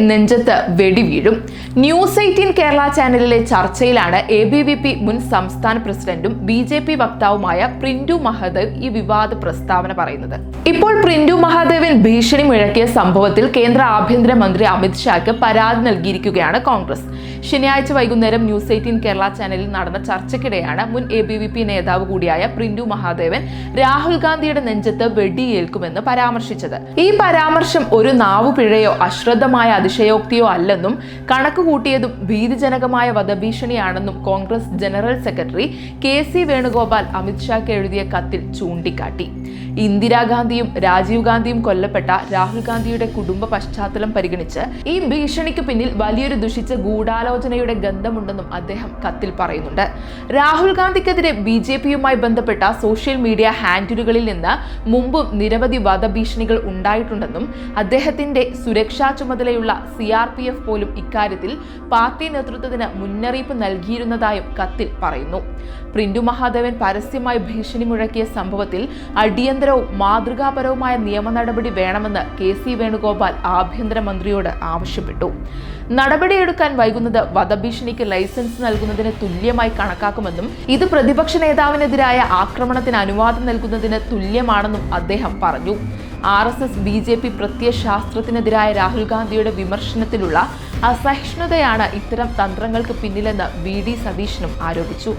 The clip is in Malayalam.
നെഞ്ചത്ത് വെടിവീഴും ന്യൂസ് എയ്റ്റീൻ കേരള ചാനലിലെ ചർച്ചയിലാണ് എ ബി വി പി മുൻ സംസ്ഥാന പ്രസിഡന്റും ബി ജെ പി വക്താവുമായ പ്രിന്റു മഹാദേവ് ഈ വിവാദ പ്രസ്താവന പറയുന്നത്. ഇപ്പോൾ പ്രിന്റു മഹാദേവൻ ഭീഷണി മുഴക്കിയ സംഭവത്തിൽ കേന്ദ്ര ആഭ്യന്തരമന്ത്രി അമിത്ഷാക്ക് പരാതി നൽകിയിരിക്കുകയാണ് കോൺഗ്രസ്. ശനിയാഴ്ച വൈകുന്നേരം ന്യൂസ് എയ്റ്റീൻ കേരള ചാനലിൽ നടന്ന ചർച്ചയ്ക്കിടെയാണ് മുൻ എ ബി വി പി നേതാവ് കൂടിയായ പ്രിന്റു മഹാദേവൻ രാഹുൽ ഗാന്ധിയുടെ നെഞ്ചത്ത് വെടിയേൽക്കുമെന്ന് പരാമർശിച്ചത്. ഈ പരാമർശം ഒരു നാവുപിഴയോ അശ്രദ്ധമായ അതിശയോക്തിയോ അല്ലെന്നും കണക്ക് കൂട്ടിയതും ഭീതിജനകമായ വധഭീഷണിയാണെന്നും Congress general secretary K C Venugopal അമിത്ഷാക്ക് എഴുതിയ കത്തിൽ ചൂണ്ടിക്കാട്ടി. ഇന്ദിരാഗാന്ധിയും രാജീവ് ഗാന്ധിയും കൊല്ലപ്പെട്ട രാഹുൽ ഗാന്ധിയുടെ കുടുംബ പശ്ചാത്തലം പരിഗണിച്ച് ഈ ഭീഷണിക്ക് പിന്നിൽ വലിയൊരു ദുഷിച്ച ഗൂഢാലോചനയുടെ ഗന്ധമുണ്ടെന്നും അദ്ദേഹം കത്തിൽ പറയുന്നുണ്ട്. രാഹുൽ ഗാന്ധിക്കെതിരെ ബി ജെ പിയുമായി ബന്ധപ്പെട്ട സോഷ്യൽ മീഡിയ ഹാൻഡിലുകളിൽ നിന്ന് മുമ്പും നിരവധി വധഭീഷണികൾ ഉണ്ടായിട്ടുണ്ടെന്നും അദ്ദേഹത്തിന്റെ സുരക്ഷാ ചുമതലയുള്ള സി ആർ പി എഫ് പോലും ഇക്കാര്യത്തിൽ പാർട്ടി നേതൃത്വത്തിന് മുന്നറിയിപ്പ് നൽകിയിരുന്നതായും കത്തിൽ പറയുന്നു. പ്രിന്റു മഹാദേവൻ പരസ്യമായി ഭീഷണി മുഴക്കിയ സംഭവത്തിൽ അടിയന്തരവും മാതൃകാപരവുമായ നിയമ നടപടി വേണമെന്ന് കെ സി വേണുഗോപാൽ ആഭ്യന്തരമന്ത്രിയോട് ആവശ്യപ്പെട്ടു. നടപടിയെടുക്കാൻ വൈകുന്നത് വധഭീഷണിക്ക് ലൈസൻസ് നൽകുന്നതിന് തുല്യമായി കണക്കാക്കുമെന്നും ഇത് പ്രതിപക്ഷ നേതാവിനെതിരായ ആക്രമണത്തിന് അനുവാദം നൽകുന്നതിന് തുല്യമാണെന്നും അദ്ദേഹം പറഞ്ഞു. R S S B J P പ്രത്യയശാസ്ത്രത്തിനെതിരായ Rahul ഗാന്ധിയുടെ വിമർശനത്തിലുള്ള അസഹിഷ്ണുതയാണ് ഇത്തരം തന്ത്രങ്ങൾക്ക് പിന്നിലെന്ന് വി ഡി സതീശനും ആരോപിച്ചു.